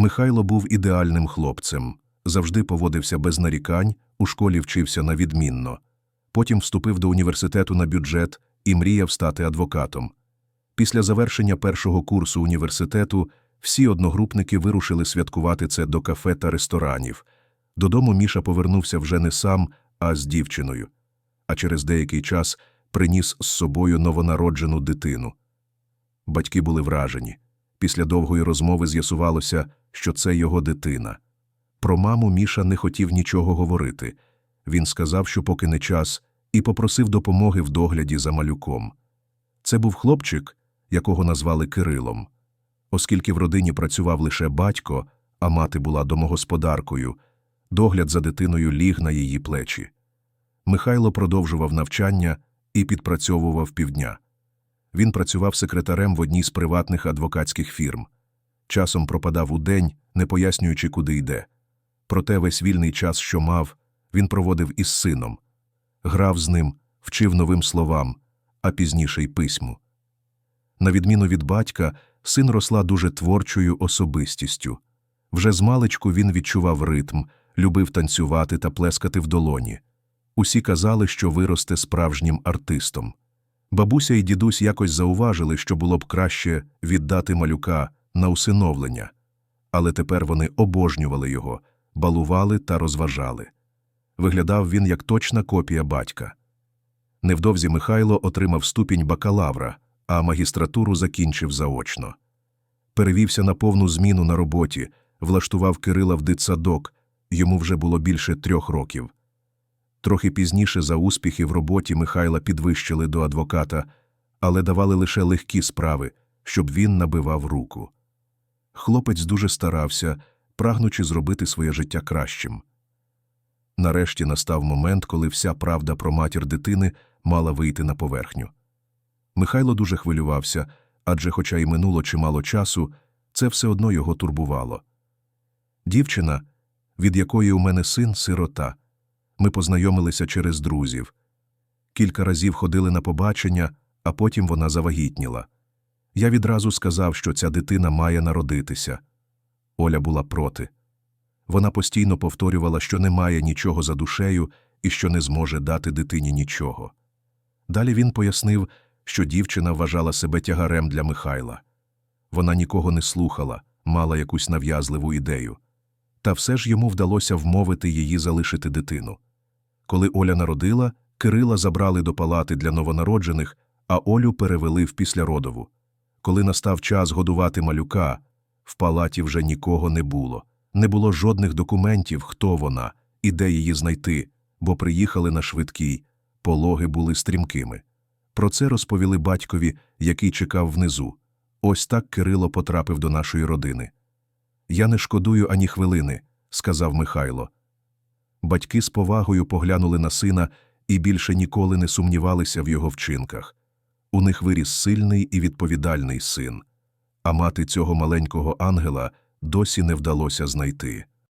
Михайло був ідеальним хлопцем, завжди поводився без нарікань, у школі вчився на відмінно. Потім вступив до університету на бюджет і мріяв стати адвокатом. Після завершення першого курсу університету всі одногрупники вирушили святкувати це до кафе та ресторанів. Додому Міша повернувся вже не сам, а з дівчиною. А через деякий час приніс з собою новонароджену дитину. Батьки були вражені. Після довгої розмови з'ясувалося, що це його дитина. Про маму Міша не хотів нічого говорити. Він сказав, що поки не час, і попросив допомоги в догляді за малюком. Це був хлопчик, якого назвали Кирилом. Оскільки в родині працював лише батько, а мати була домогосподаркою, догляд за дитиною ліг на її плечі. Михайло продовжував навчання і підпрацьовував півдня. Він працював секретарем в одній з приватних адвокатських фірм. Часом пропадав у день, не пояснюючи, куди йде. Проте весь вільний час, що мав, він проводив із сином. Грав з ним, вчив новим словам, а пізніше й письму. На відміну від батька, син росла дуже творчою особистістю. Вже з маличку він відчував ритм, любив танцювати та плескати в долоні. Усі казали, що виросте справжнім артистом. Бабуся і дідусь якось зауважили, що було б краще віддати малюка на усиновлення, але тепер вони обожнювали його, балували та розважали. Виглядав він як точна копія батька. Невдовзі Михайло отримав ступінь бакалавра, а магістратуру закінчив заочно. Перевівся на повну зміну на роботі, влаштував Кирила в дитсадок, йому вже було більше трьох років. Трохи пізніше за успіхи в роботі Михайла підвищили до адвоката, але давали лише легкі справи, щоб він набивав руку. Хлопець дуже старався, прагнучи зробити своє життя кращим. Нарешті настав момент, коли вся правда про матір дитини мала вийти на поверхню. Михайло дуже хвилювався, адже, хоча й минуло чимало часу, це все одно його турбувало. Дівчина, від якої у мене син сирота. Ми познайомилися через друзів. Кілька разів ходили на побачення, а потім вона завагітніла. Я відразу сказав, що ця дитина має народитися. Оля була проти. Вона постійно повторювала, що немає нічого за душею і що не зможе дати дитині нічого. Далі він пояснив, що дівчина вважала себе тягарем для Михайла. Вона нікого не слухала, мала якусь нав'язливу ідею. Та все ж йому вдалося вмовити її залишити дитину. Коли Оля народила, Кирила забрали до палати для новонароджених, а Олю перевели в післяродову. Коли настав час годувати малюка, в палаті вже нікого не було. Не було жодних документів, хто вона і де її знайти, бо приїхали на швидкій, пологи були стрімкими. Про це розповіли батькові, який чекав внизу. Ось так Кирило потрапив до нашої родини. Я не шкодую ані хвилини, сказав Михайло. Батьки з повагою поглянули на сина і більше ніколи не сумнівалися в його вчинках. У них виріс сильний і відповідальний син, а мати цього маленького ангела досі не вдалося знайти.